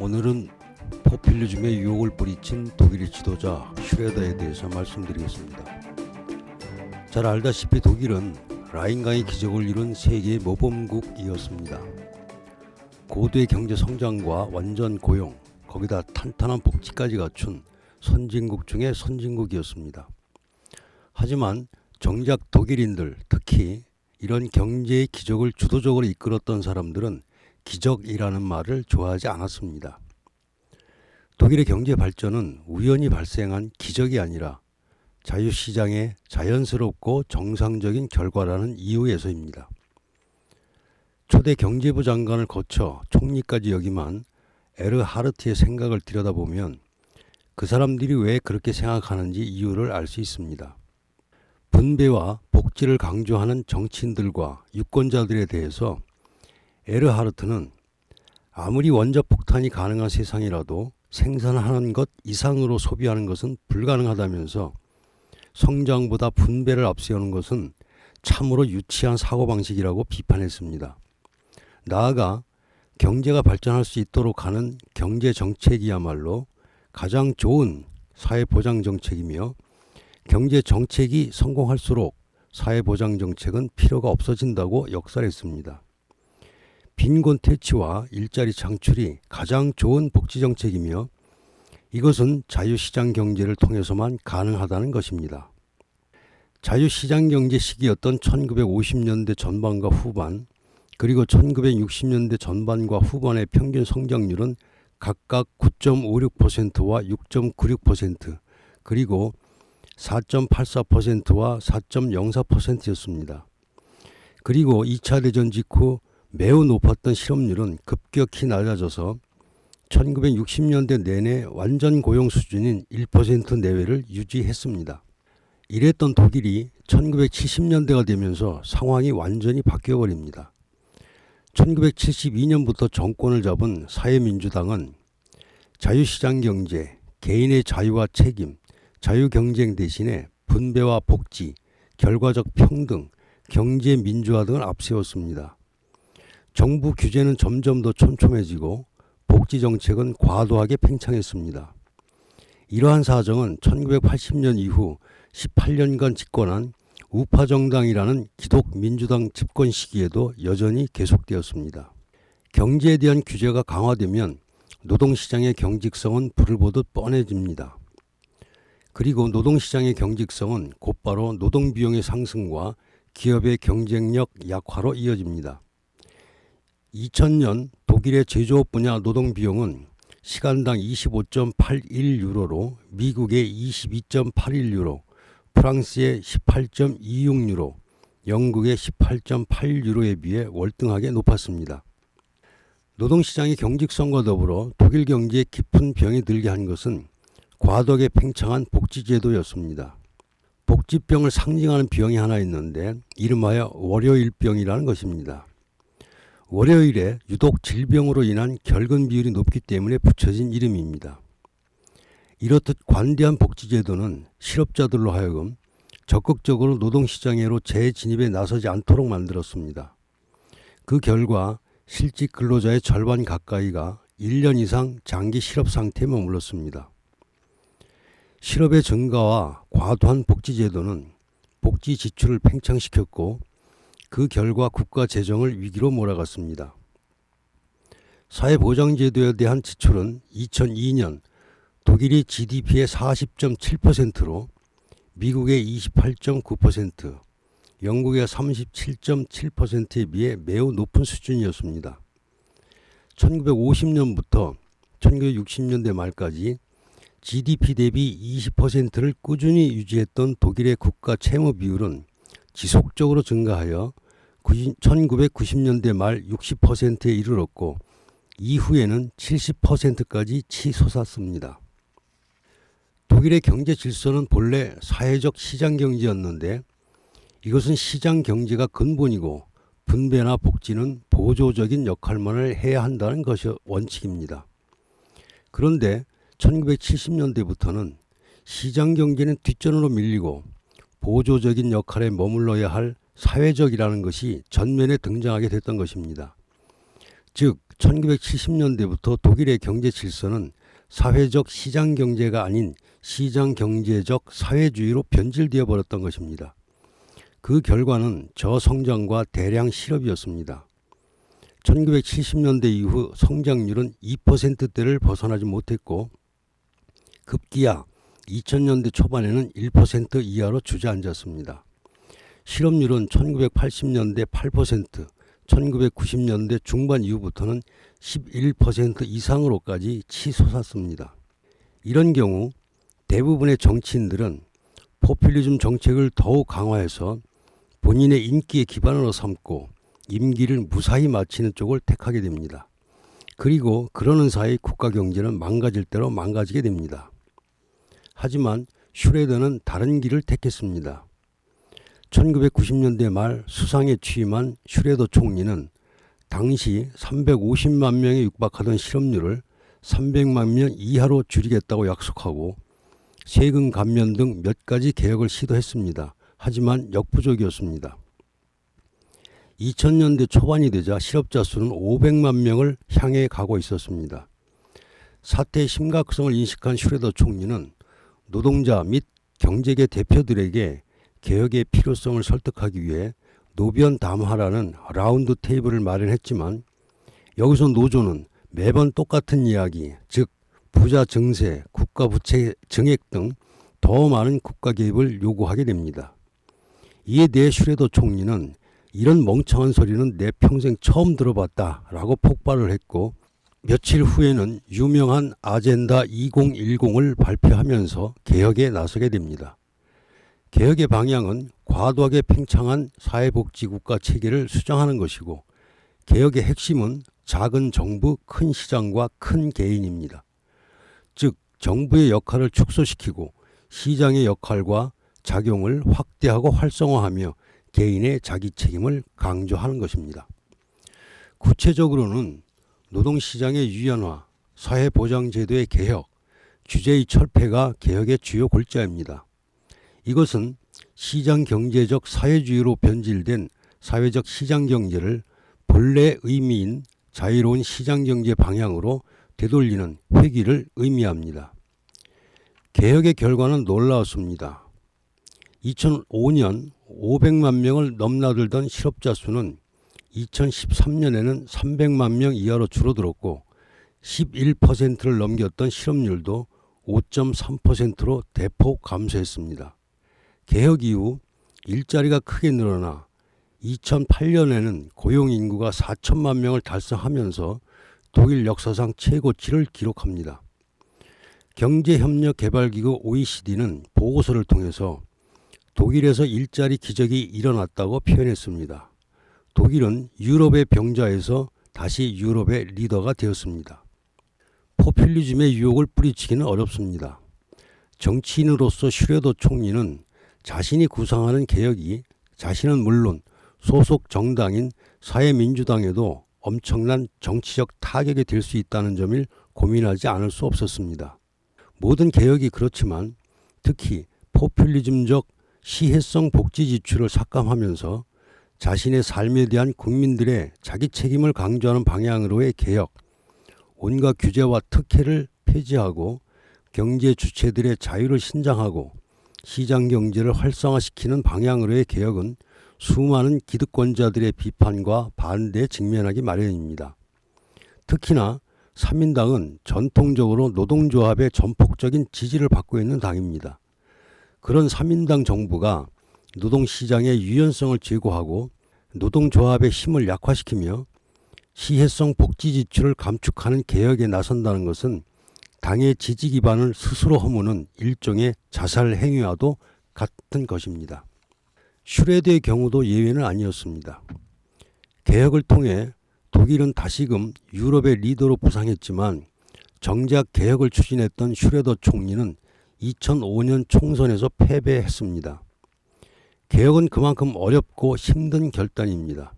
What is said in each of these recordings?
오늘은 포퓰리즘의 유혹을 뿌리친 독일의 지도자 슈레더에 대해서 말씀드리겠습니다. 잘 알다시피 독일은 라인강의 기적을 이룬 세계의 모범국이었습니다. 고도의 경제 성장과 완전 고용, 거기다 탄탄한 복지까지 갖춘 선진국 중의 선진국이었습니다. 하지만 정작 독일인들, 특히 이런 경제의 기적을 주도적으로 이끌었던 사람들은 기적이라는 말을 좋아하지 않았습니다. 독일의 경제 발전은 우연히 발생한 기적이 아니라 자유시장의 자연스럽고 정상적인 결과라는 이유에서입니다. 초대 경제부 장관을 거쳐 총리까지 역임한 에르하르트의 생각을 들여다보면 그 사람들이 왜 그렇게 생각하는지 이유를 알 수 있습니다. 분배와 복지를 강조하는 정치인들과 유권자들에 대해서 에르하르트는 아무리 원자 폭탄이 가능한 세상이라도 생산하는 것 이상으로 소비하는 것은 불가능하다면서 성장보다 분배를 앞세우는 것은 참으로 유치한 사고방식이라고 비판했습니다. 나아가 경제가 발전할 수 있도록 하는 경제 정책이야말로 가장 좋은 사회 보장 정책이며 경제 정책이 성공할수록 사회 보장 정책은 필요가 없어진다고 역설했습니다. 빈곤 퇴치와 일자리 창출이 가장 좋은 복지 정책이며 이것은 자유시장 경제를 통해서만 가능하다는 것입니다. 자유시장 경제 시기였던 1950년대 전반과 후반 그리고 1960년대 전반과 후반의 평균 성장률은 각각 9.56%와 6.96% 그리고 4.84%와 4.04%였습니다. 그리고 2차 대전 직후 매우 높았던 실업률은 급격히 낮아져서 1960년대 내내 완전 고용 수준인 1% 내외를 유지했습니다. 이랬던 독일이 1970년대가 되면서 상황이 완전히 바뀌어버립니다. 1972년부터 정권을 잡은 사회민주당은 자유시장 경제, 개인의 자유와 책임, 자유경쟁 대신에 분배와 복지, 결과적 평등, 경제 민주화 등을 앞세웠습니다. 정부 규제는 점점 더 촘촘해지고 복지 정책은 과도하게 팽창했습니다. 이러한 사정은 1980년 이후 18년간 집권한 우파 정당이라는 기독 민주당 집권 시기에도 여전히 계속되었습니다. 경제에 대한 규제가 강화되면 노동시장의 경직성은 불을 보듯 뻔해집니다. 그리고 노동시장의 경직성은 곧바로 노동비용의 상승과 기업의 경쟁력 약화로 이어집니다. 2000년 독일의 제조업 분야 노동 비용은 시간당 25.81 유로로 미국의 22.81 유로, 프랑스의 18.26 유로, 영국의 18.8 유로에 비해 월등하게 높았습니다. 노동시장의 경직성과 더불어 독일 경제에 깊은 병이 들게 한 것은 과도하게 팽창한 복지제도였습니다. 복지병을 상징하는 병이 하나 있는데 이름하여 월요일병이라는 것입니다. 월요일에 유독 질병으로 인한 결근 비율이 높기 때문에 붙여진 이름입니다. 이렇듯 관대한 복지제도는 실업자들로 하여금 적극적으로 노동시장으로 재진입에 나서지 않도록 만들었습니다. 그 결과 실직 근로자의 절반 가까이가 1년 이상 장기 실업 상태에 머물렀습니다. 실업의 증가와 과도한 복지제도는 복지 지출을 팽창시켰고 그 결과 국가 재정을 위기로 몰아갔습니다. 사회보장제도에 대한 지출은 2002년 독일이 GDP의 40.7%로 미국의 28.9%, 영국의 37.7%에 비해 매우 높은 수준이었습니다. 1950년부터 1960년대 말까지 GDP 대비 20%를 꾸준히 유지했던 독일의 국가 채무 비율은 지속적으로 증가하여 1990년대 말 60%에 이르렀고 이후에는 70%까지 치솟았습니다. 독일의 경제 질서는 본래 사회적 시장 경제였는데 이것은 시장 경제가 근본이고 분배나 복지는 보조적인 역할만을 해야 한다는 것이 원칙입니다. 그런데 1970년대부터는 시장 경제는 뒷전으로 밀리고 보조적인 역할에 머물러야 할 사회적이라는 것이 전면에 등장하게 됐던 것입니다. 즉 1970년대부터 독일의 경제 질서는 사회적 시장 경제가 아닌 시장 경제적 사회주의로 변질되어 버렸던 것입니다. 그 결과는 저성장과 대량 실업이었습니다. 1970년대 이후 성장률은 2%대를 벗어나지 못했고 급기야 2000년대 초반에는 1% 이하로 주저앉았습니다. 실업률은 1980년대 8%, 1990년대 중반 이후부터는 11% 이상으로까지 치솟았습니다. 이런 경우 대부분의 정치인들은 포퓰리즘 정책을 더욱 강화해서 본인의 인기의 기반으로 삼고 임기를 무사히 마치는 쪽을 택하게 됩니다. 그리고 그러는 사이 국가 경제는 망가질 대로 망가지게 됩니다. 하지만 슈레더는 다른 길을 택했습니다. 1990년대 말 수상에 취임한 슈레더 총리는 당시 350만 명에 육박하던 실업률을 300만 명 이하로 줄이겠다고 약속하고 세금 감면 등 몇 가지 개혁을 시도했습니다. 하지만 역부족이었습니다. 2000년대 초반이 되자 실업자 수는 500만 명을 향해 가고 있었습니다. 사태의 심각성을 인식한 슈레더 총리는 노동자 및 경제계 대표들에게 개혁의 필요성을 설득하기 위해 노변 담화라는 라운드 테이블을 마련했지만 여기서 노조는 매번 똑같은 이야기, 즉 부자 증세, 국가 부채 증액 등 더 많은 국가 개입을 요구하게 됩니다. 이에 대해 슈레더 총리는 이런 멍청한 소리는 내 평생 처음 들어봤다 라고 폭발을 했고 며칠 후에는 유명한 아젠다 2010을 발표하면서 개혁에 나서게 됩니다. 개혁의 방향은 과도하게 팽창한 사회복지국가 체계를 수정하는 것이고 개혁의 핵심은 작은 정부, 큰 시장과 큰 개인입니다. 즉 정부의 역할을 축소시키고 시장의 역할과 작용을 확대하고 활성화하며 개인의 자기 책임을 강조하는 것입니다. 구체적으로는 노동시장의 유연화, 사회보장제도의 개혁, 주제의 철폐가 개혁의 주요 골자입니다. 이것은 시장 경제적 사회주의로 변질된 사회적 시장 경제를 본래 의미인 자유로운 시장 경제 방향으로 되돌리는 회귀를 의미합니다. 개혁의 결과는 놀라웠습니다. 2005년 500만 명을 넘나들던 실업자 수는 2013년에는 300만 명 이하로 줄어들었고 11%를 넘겼던 실업률도 5.3%로 대폭 감소했습니다. 개혁 이후 일자리가 크게 늘어나 2008년에는 고용 인구가 4천만 명을 달성하면서 독일 역사상 최고치를 기록합니다. 경제협력개발기구 OECD는 보고서를 통해서 독일에서 일자리 기적이 일어났다고 표현했습니다. 독일은 유럽의 병자에서 다시 유럽의 리더가 되었습니다. 포퓰리즘의 유혹을 뿌리치기는 어렵습니다. 정치인으로서 슈레더 총리는 자신이 구상하는 개혁이 자신은 물론 소속 정당인 사회민주당에도 엄청난 정치적 타격이 될 수 있다는 점을 고민하지 않을 수 없었습니다. 모든 개혁이 그렇지만 특히 포퓰리즘적 시혜성 복지 지출을 삭감하면서 자신의 삶에 대한 국민들의 자기 책임을 강조하는 방향으로의 개혁, 온갖 규제와 특혜를 폐지하고 경제 주체들의 자유를 신장하고 시장 경제를 활성화시키는 방향으로의 개혁은 수많은 기득권자들의 비판과 반대에 직면하기 마련입니다. 특히나 3인당은 전통적으로 노동조합의 전폭적인 지지를 받고 있는 당입니다. 그런 3인당 정부가 노동시장의 유연성을 제고하고 노동조합의 힘을 약화시키며 시혜성 복지 지출을 감축하는 개혁에 나선다는 것은 당의 지지 기반을 스스로 허무는 일종의 자살 행위와도 같은 것입니다. 슈레드의 경우도 예외는 아니었습니다. 개혁을 통해 독일은 다시금 유럽의 리더로 부상했지만 정작 개혁을 추진했던 슈레더 총리는 2005년 총선에서 패배했습니다. 개혁은 그만큼 어렵고 힘든 결단입니다.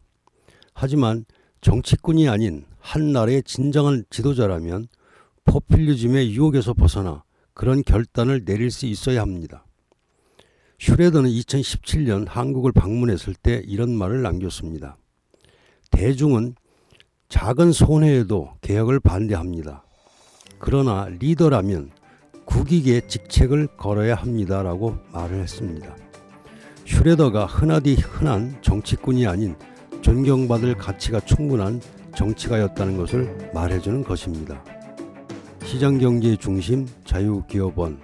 하지만 정치꾼이 아닌 한 나라의 진정한 지도자라면 포퓰리즘의 유혹에서 벗어나 그런 결단을 내릴 수 있어야 합니다. 슈레더는 2017년 한국을 방문했을 때 이런 말을 남겼습니다. 대중은 작은 손해에도 개혁을 반대합니다. 그러나 리더라면 국익의 직책을 걸어야 합니다라고 말을 했습니다. 슈레더가 흔하디 흔한 정치꾼이 아닌 존경받을 가치가 충분한 정치가였다는 것을 말해주는 것입니다. 시장 경제의 중심 자유기업원